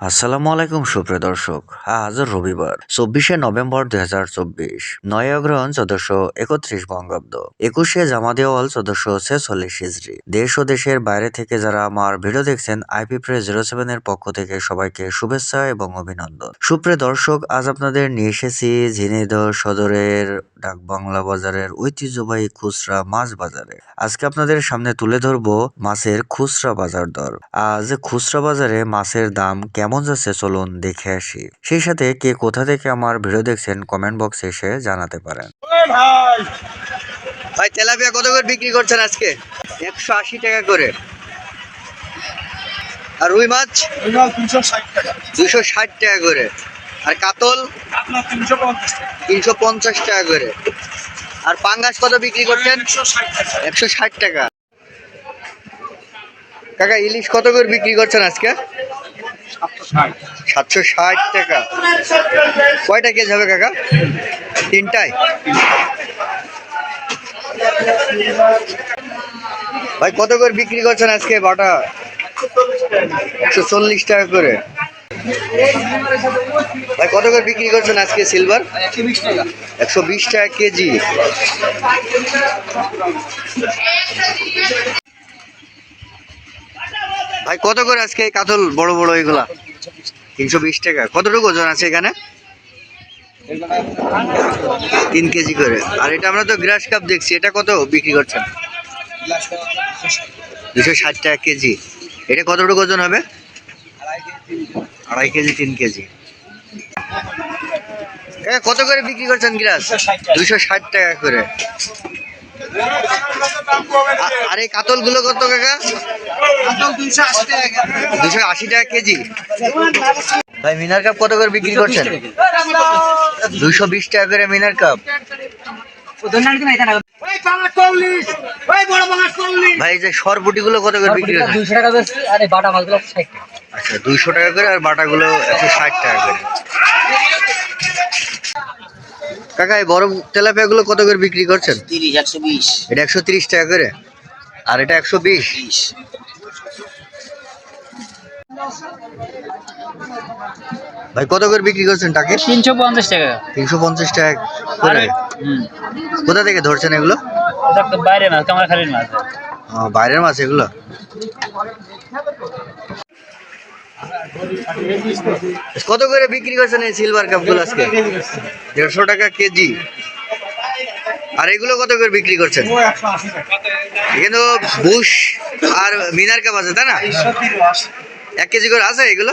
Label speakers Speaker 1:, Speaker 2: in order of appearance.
Speaker 1: আসসালামু আলাইকুম, সুপ্রিয় দর্শক। আজ রবিবার, চব্বিশে নভেম্বর দুই হাজার চব্বিশ। নয় অগ্রহণ একত্রিশ বঙ্গাব্দ। একুশে জামাদিওয়াল চোদ্দশো ছেচল্লিশ হিজড়ি দেশ ও দেশের বাইরে থেকে যারা আমার ভিডিও দেখছেন আইপি প্রেস জিরো সেভেন এর পক্ষ থেকে সবাইকে শুভেচ্ছা এবং অভিনন্দন। সুপ্রিয় দর্শক, আজ আপনাদের নিয়ে এসেছি ঝিনাইদহ সদরের ডাক বাংলা বাজারের ঐতিহ্যবাহী খুচরা মাছ বাজারে। আজকে আপনাদের সামনে তুলে ধরবো মাছের খুচরা বাজার দর। আজ খুচরা বাজারে মাছের দাম কেমন যাচ্ছে চলুন দেখে আসি। সেই সাথে কে কোথা থেকে আমার ভিডিও দেখছেন কমেন্ট বক্সে এসে জানাতে পারেন।
Speaker 2: ভাই!
Speaker 1: ভাই তেলাপিয়া কত করে বিক্রি করছেন আজকে? একশো আশি টাকা করে। আর রুই মাছ?
Speaker 2: এগুলো ষাট টাকা।
Speaker 1: দুশো ষাট টাকা করে। আর কাতল?
Speaker 2: তিনশো পঞ্চাশ টাকা
Speaker 1: করে। আর পাঙ্গাস কত বিক্রি করছেন?
Speaker 2: একশো ষাট টাকা।
Speaker 1: একশো ষাট টাকা। কাকা ইলিশ কত করে বিক্রি করছেন আজকে?
Speaker 2: সাতশো ষাট।
Speaker 1: টাকা। কয়টা কেজি হবে কাকা? তিনটায়? ভাই, কত করে বিক্রি করছেন আজকে বাটা? একশো চল্লিশ টাকা করে। ভাই, কত করে বিক্রি করছেন আজকে সিলভার
Speaker 2: একশো বিশ টাকা
Speaker 1: কেজি। ভাই, কত করে আজকে কাতল বড় বড় এগুলা? তিনশো বিশ টাকা। কতটুকু ওজন আছে এখানে? তিন কেজি করে। আর এটা আমরা তো গ্রাস কাপ দেখছি। এটা কত বিক্রি করছেন? দুশো ষাট টাকা কেজি। এটা কতটুকু ওজন হবে? আড়াই কেজি, তিন কেজি। কত করে বিক্রি করছেন গ্রাস? দুশো ষাট টাকা করে। আর এই কাতলগুলো কত কাকা? দুশো আশি টাকা কেজি। ভাই মিনার কাপ কত করে বিক্রি করছেন? দুশো বিশ টাকা করে মিনার কাপ। ভাই যে সরপুটি গুলো কত করে বিক্রি করছেন
Speaker 3: দুইশো টাকা আরে বাটা মাছগুলো ষাট
Speaker 1: আচ্ছা দুইশো টাকা করে আর বাটা গুলো একশো ষাট টাকা করে। কাকা এই বড় তেলাপিয়া গুলো কত করে বিক্রি করছেন?
Speaker 3: একশো বিশ।
Speaker 1: এটা একশো তিরিশ টাকা করে। আর এটা একশো বিশ। ভাই কত করে বিক্রি করছেন টাকে?
Speaker 3: তিনশো পঞ্চাশ টাকা।
Speaker 1: তিনশো পঞ্চাশ টাকা করে। কোথা থেকে ধরছেন এগুলো?
Speaker 3: এটা তো বাইরে মাছ কামার খালির মাছ
Speaker 1: বাইরের মাছ এগুলো? কত করে বিক্রি করছেন এই সিলভার কাপগুলো আজকে? দেড়শো টাকা কেজি। আর এগুলো কত করে বিক্রি করছেন? এখানে বুশ আর মিনার কাপ আছে তাই না? এক কেজি করে আছে এগুলো?